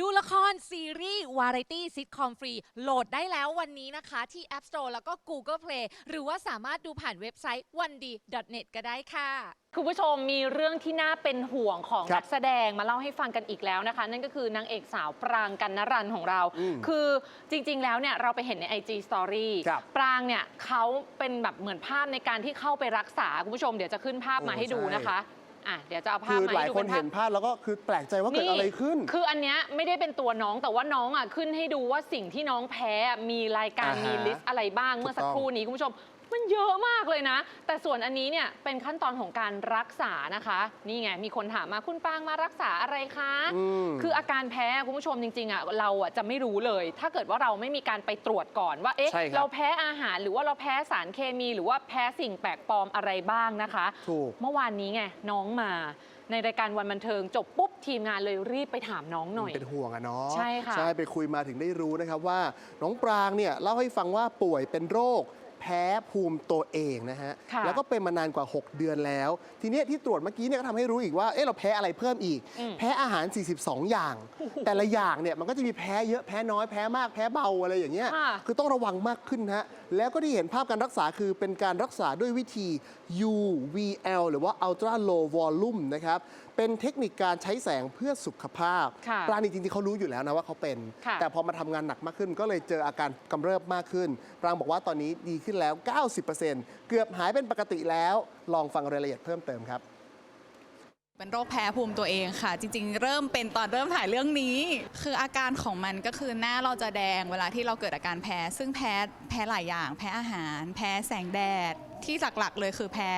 ดูละครซีรีส์ วาไรตี้ซิทคอมฟรี โหลดได้แล้ววันนี้นะคะ ที่ App Store แล้วก็ Google Play หรือว่าสามารถดูผ่านเว็บไซต์ o n e d n e t ก็ได้ค่ะ คุณผู้ชมมีเรื่องที่น่าเป็นห่วงของครับนักแสดงมาเล่าให้ฟังกันอีกแล้วนะคะ นั่นก็คือนางเอกสาวปรางกันนรันของเรา อืมคือจริง ๆ แล้วเนี่ยเราไปเห็นใน IG Story ครับปรางเนี่ยเขาเป็นแบบเหมือนภาพในการที่เข้าไปรักษา คุณผู้ชมเดี๋ยวจะขึ้นภาพมาโอ้ให้ดูใช่ นะคะ อะเดี๋ยวจะเอาภาคืพอมาหลาให้ยดูคนเป็นภาเห็พนภาพแล้วก็คือแปลกใจว่าเกิดอะไรขึ้น คืออันเนี้ยไม่ได้เป็นตัวน้องแต่ว่าน้องอะขึ้นให้ดูว่าสิ่งที่น้องแพ้มีรายการอ่าฮะมีลิสต์อะไรบ้างถูกเมื่อสักต้องครู่นี้คุณผู้ชม มันเยอะมากเลยนะ แต่ส่วนอันนี้เนี่ยเป็นขั้นตอนของการรักษานะคะ นี่ไง มีคนถามมาคุณปางมารักษาอะไรคะ อืม คืออาการแพ้คุณผู้ชมจริงๆอะเราอะจะไม่รู้เลย ถ้าเกิดว่าเราไม่มีการไปตรวจก่อนว่าเอ๊ะใช่ครับเราแพ้อาหารหรือว่าเราแพ้สารเคมี หรือว่าแพ้สิ่งแปลกปลอมอะไรบ้างนะคะ ถูก เมื่อวานนี้ไงน้องมา ในรายการวันบันเทิงจบปุ๊บทีมงานเลยรีบไปถามน้องหน่อย เป็นห่วงอะเนาะใช่ค่ะ ใช่ไปคุยมาถึงได้รู้นะครับว่า น้องปรางเนี่ยเล่าให้ฟังว่าป่วยเป็นโรคแพ้ภูมิตัวเองนะฮะ ค่ะแล้วก็เป็นมานานกว่า 6 เดือนแล้ว ทีเนี้ยที่ตรวจเมื่อกี้เนี่ยก็ทำให้รู้อีกว่า เอ๊ะเราแพ้อะไรเพิ่มอีก อืม แพ้อาหาร 42 อย่าง แต่ละอย่างเนี่ยมันก็จะมีแพ้เยอะแพ้น้อยแพ้มากแพ้เบาอะไรอย่างเงี้ย ค่ะคือต้องระวังมากขึ้นฮะ แล้วก็ที่เห็นภาพการรักษาคือเป็นการรักษาด้วยวิธี UVL หรือว่า Ultra Low Volume นะครับ เป็นเทคนิคการใช้แสงเพื่อสุขภาพ ค่ะปราณีจริงๆเขารู้อยู่แล้วนะว่าเขาเป็น ค่ะ แต่พอมาทำงานหนักมากขึ้น ก็เลยเจออาการกำเริบมากขึ้น ปรางบอกว่าตอนนี้ดีขึ้นแล้ว 90%เกือบหายเป็นปกติแล้ว ลองฟังรายละเอียดเพิ่มเติมครับ เป็นโรคแพ้ภูมิตัวเองค่ะ จริง ๆ เริ่มเป็นตอนเริ่มถ่ายเรื่องนี้ คืออาการของมันก็คือหน้าเราจะแดงเวลาที่เราเกิดอาการแพ้ ซึ่งแพ้แพ้หลายอย่าง แพ้อาหาร แพ้แสงแดด ที่หลักๆ เลยคือแพ้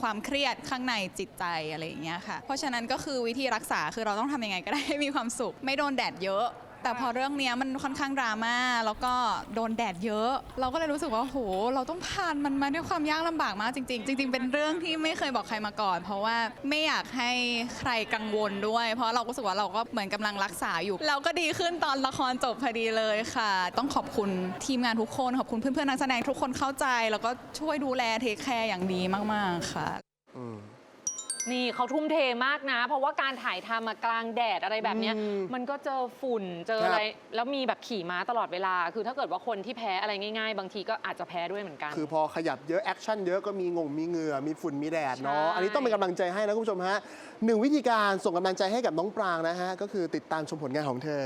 ความเครียดข้างในจิตใจอะไรอย่างเงี้ยค่ะ เพราะฉะนั้นก็คือวิธีรักษาคือเราต้องทำยังไงก็ได้ให้มีความสุข ไม่โดนแดดเยอะ แต่พอเรื่องเนี้ยมันค่อนข้างดราม่าแล้วก็โดนแดดเยอะ เราก็เลยรู้สึกว่าโห เราต้องผ่านมันมาด้วยความยากลำบากมากจริง ๆ จริง ๆ เป็นเรื่องที่ไม่เคยบอกใครมาก่อน เพราะว่าไม่อยากให้ใครกังวลด้วย เพราะเราก็รู้สึกว่าเราก็เหมือนกำลังรักษาอยู่ เราก็ดีขึ้นตอนละครจบพอดีเลยค่ะ ต้องขอบคุณทีมงานทุกคนขอบคุณเพื่อนๆนักแสดงทุกคนเข้าใจ แล้วก็ช่วยดูแลเทคแคร์อย่างดีมากๆค่ะ อืม นี่เขาทุ่มเทมากนะ เพราะว่าการถ่ายทำมากลางแดดอะไรแบบเนี้ย อืมมันก็เจอฝุ่นเจอครับอะไร แล้วมีแบบขี่ม้าตลอดเวลา คือถ้าเกิดว่าคนที่แพ้อะไรง่ายๆ บางทีก็อาจจะแพ้ด้วยเหมือนกัน คือพอขยับเยอะ แอคชั่นเยอะก็มีงงมีเหงื่อมีฝุ่นมีแดดเนาะ ใช่ อันนี้ต้องเป็นกำลังใจให้นะคุณผู้ชมฮะหนึ่งวิธีการส่งกำลังใจให้กับน้องปรางนะฮะ ก็คือติดตามชมผลงานของเธอ